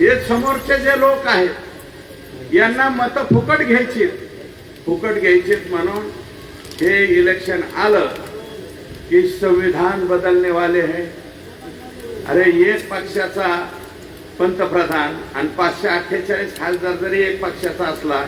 हे समोरचे जे लोक आहेत यांना मतं फुकट घ्यायची फुकट घ्यायची म्हणून हे इलेक्शन आलं की संविधान बदलने वाले अरे एक पक्षाचा पंतप्रधान आणि पाचशे अठ्ठेचाळीस खासदार जरी एक पक्षाचा असला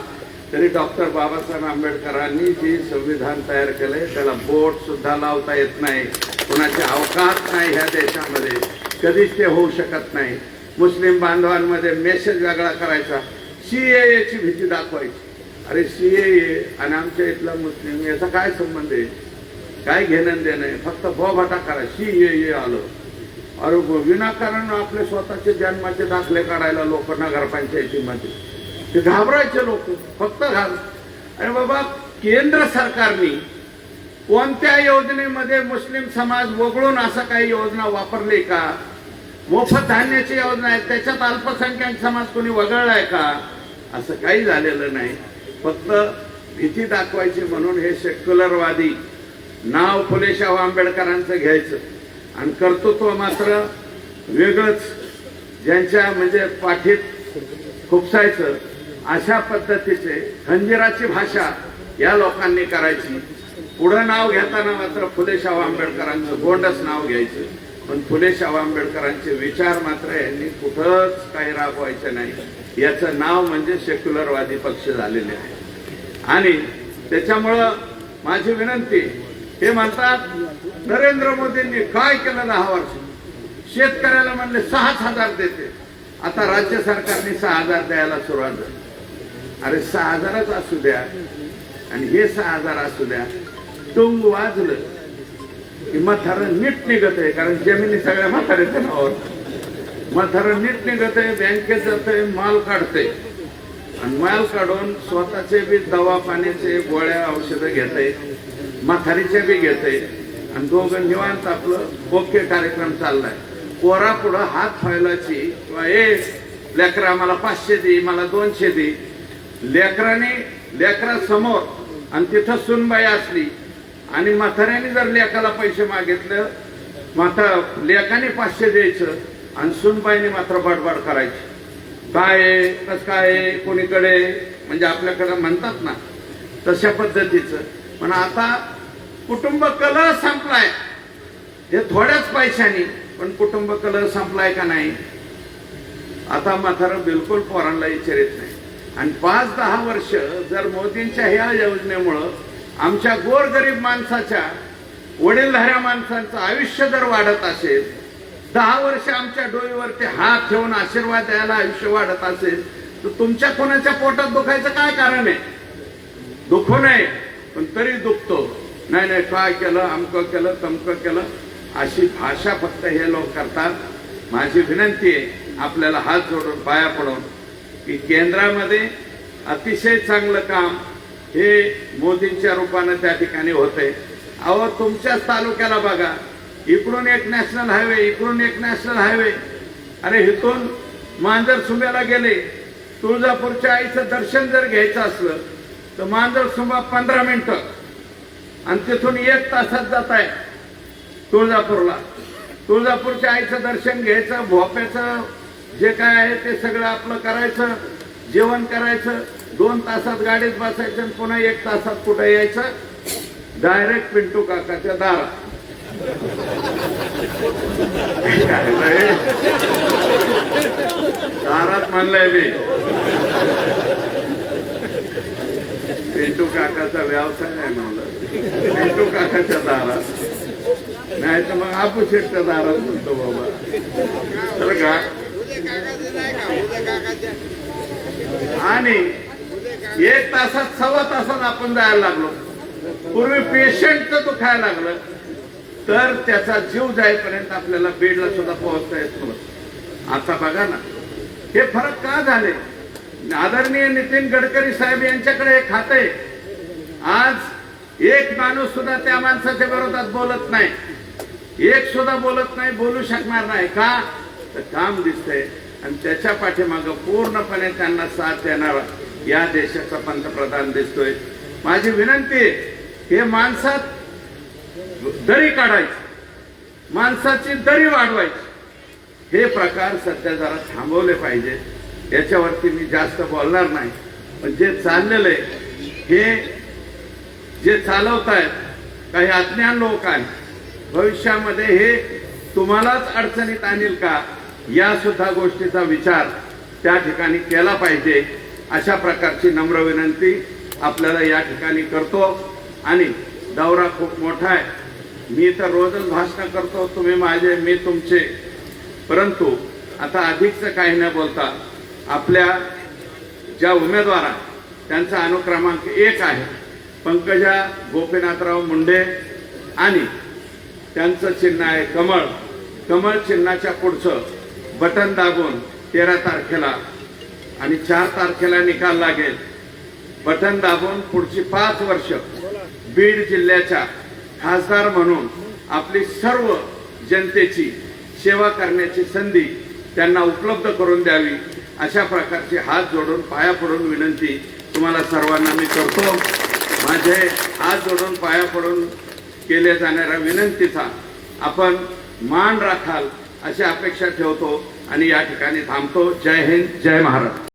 तरी डॉक्टर बाबासाहेब आंबेडकरांनी जे संविधान तयार केलंय त्याला बोट सुद्धा लावता येत नाही. कुणाचे अवकाश नाही ह्या देशामध्ये. कधीच ते होऊ शकत नाही. मुस्लिम बांधवांमध्ये मेसेज वेगळा करायचा. सी ची भीती दाखवायची. अरे सी आणि आमच्या इथला मुस्लिम याचा काय संबंध आहे? काय घेणं देणं आहे? फक्त बोभाटा करा. सी ए आलं. अरे विनाकारण आपले स्वतःचे जन्माचे दाखले काढायला लोक नगरपंचायतीमध्ये. ते घाबरायचे लोक फक्त घाल अरे बाबा केंद्र सरकारने कोणत्या योजनेमध्ये मुस्लिम समाज वगळून असं काही योजना वापरली का? मोफत धान्याची योजना आहे त्याच्यात अल्पसंख्याक समाज कोणी वगळलाय का? असं काही झालेलं नाही. फक्त भीती दाखवायची म्हणून हे सेक्युलरवादी नाव फुले शाहू आंबेडकरांचं घ्यायचं. आणि कर्तृत्व मात्र वेगळंच. ज्यांच्या म्हणजे पाठीत खुपसायचं अशा पद्धतीचे खंजिराची भाषा या लोकांनी करायची. पुढं नाव घेताना मात्र फुले शाहू आंबेडकरांचं गोंडच नाव घ्यायचं. पण फुले शाहू आंबेडकरांचे विचार मात्र यांनी कुठंच काही राबवायचे नाही. याचं नाव म्हणजे सेक्युलरवादी पक्ष झालेले आहे. आणि त्याच्यामुळं माझी विनंती हे म्हणतात नरेंद्र मोदींनी काय केलं दहा वर्ष? शेतकऱ्याला म्हणले सहाच हजार देते. आता राज्य सरकारने सहा हजार द्यायला सुरुवात झाली. अरे सहा हजारच असू द्या. आणि हे सहा हजार असू द्या. तुंग वाजलं. की म्हातारं नीट निघत आहे कारण जमिनी सगळ्या म्हाताऱ्याच्या नावावर म्हातारं नीट निघत आहे बँकेत जात आहे माल काढते आणि माल काढून स्वतःचे बी दवा पाण्याचे गोळ्या औषधं घेते म्हातारीचे बी घेते आणि दोघं निवांत आपलं ओके कार्यक्रम चाललाय. पोरा पुढं हात फैलाची किंवा ए लेकरा मला पाचशे दे मला दोनशे दे. लेकराने लेकरा समोर आणि तिथं सुनबाई असली आणि म्हाताऱ्याने जर लेखाला पैसे मागितलं माता लेखाने पाचशे द्यायचं आणि सुनबाईने मात्र बडबड करायची. काय आहे, कसं काय कोणीकडे म्हणजे आपल्याकडे म्हणतात ना तशा पद्धतीचं. पण आता कुटुंब कलह संपलाय. हे थोड्याच पैशानी पण कुटुंब कलह संपलाय का नाही? आता म्हातारं बिलकुल पोरांना विचारित नाही. आणि पाच दहा वर्ष जर मोदींच्या ह्या योजनेमुळं आमच्या गोरगरीब माणसाच्या वडीलधाऱ्या माणसांचं आयुष्य जर वाढत असेल दहा वर्ष आमच्या डोईवरती हात ठेवून आशीर्वाद द्यायला आयुष्य वाढत असेल तर तुमच्या कोणाच्या पोटात दुखायचं काय कारण आहे? दुखू नये पण तरी दुखतो. नाही नाही काय केलं अमकं केलं तमकं केलं अशी भाषा फक्त हे लोक करतात. माझी विनंती आहे आपल्याला हात जोडून पाया पडून की केंद्रामध्ये अतिशय चांगलं काम हे मोदींच्या रूपानं त्या ठिकाणी होतंय. अहो तुमच्याच तालुक्याला बघा. इकडून एक नॅशनल हायवे इकडून एक नॅशनल हायवे. अरे इथून मांजर सुंब्याला गेले. तुळजापूरच्या आईचं दर्शन जर घ्यायचं असलं तर मांजर सुंबा पंधरा मिनिटं. आणि तिथून एक तासात जात आहे तुळजापूरला. तुळजापूरच्या आईचं दर्शन घ्यायचं भोप्याचं जे काय आहे ते सगळं आपलं करायचं जेवण करायचं. दोन तासात गाडीत बसायचं आणि पुन्हा एक तासात कुठं यायचं? डायरेक्ट पिंटू काकाच्या दारात? दारात म्हणलंय मी. पिंटू काकाचा व्यवसाय आहे म्हणलं. पिंटू काकाच्या दारात. नाही तर मग आपू शेटच्या दारात म्हणतो बाबा. तर का? आणि एक तासात सव्वा तासात आपण जायला लागलो. पूर्वी पेशंट तो खायला लागलं. तर त्याचा जीव जाईपर्यंत आपल्याला बेडला सुद्धा पोहोचता येत नव्हतं. आता बघा ना हे फरक का झाले? आदरणीय नितीन गडकरी साहेब यांच्याकडे हे खाते आज एक माणूस सुद्धा त्या माणसाच्या विरोधात बोलत नाही. एक सुद्धा बोलत नाही बोलू शकणार नाही. का? तर काम दिसतंय. आणि त्याच्या पाठीमागं पूर्णपणे त्यांना साथ देणारा या देशाचा पंतप्रधान दिसतोय. माझी विनंती आहे हे माणसात दरी काढायची माणसाची दरी वाढवायची. हे प्रकार सध्या जरा थांबवले पाहिजे. याच्यावरती मी जास्त बोलणार नाही. पण जे चाललेलं आहे हे जे चालवत आहेत काही अज्ञान लोक आहेत भविष्यामध्ये हे तुम्हालाच अडचणीत आणील का? या सुद्धा गोष्टीचा विचार त्या ठिकाणी केला पाहिजे. अशा प्रकारची नम्र विनंती आपल्याला या ठिकाणी करतो. आणि दौरा खूप मोठा आहे. मी तर रोजच भाषण करतो. तुम्ही माझे मी तुमचे. परंतु आता अधिकचं काही न बोलता आपल्या ज्या उमेदवारा त्यांचा अनुक्रमांक एक आहे. पंकजा गोपीनाथराव मुंडे आणि त्यांचं चिन्ह आहे कमळ. कमळ चिन्हाच्या पुढचं बटन दाबून तेरा तारखेला आणि चार तारखेला निकाल लागेल. बटन दाबून पुढची पाच वर्ष बीड जिल्ह्याच्या खासदार म्हणून आपली सर्व जनतेची सेवा करण्याची संधी त्यांना उपलब्ध करून द्यावी अशा प्रकारचे हात जोडून पाया पडून विनंती तुम्हाला सर्वांना मी करतो. माझे हात जोडून पाया पडून केल्या जाणाऱ्या विनंतीचा आपण मान राखाल अशी अपेक्षा ठेवतो आणि या ठिकाणी थांबतो. जय हिंद जय महाराष्ट्र.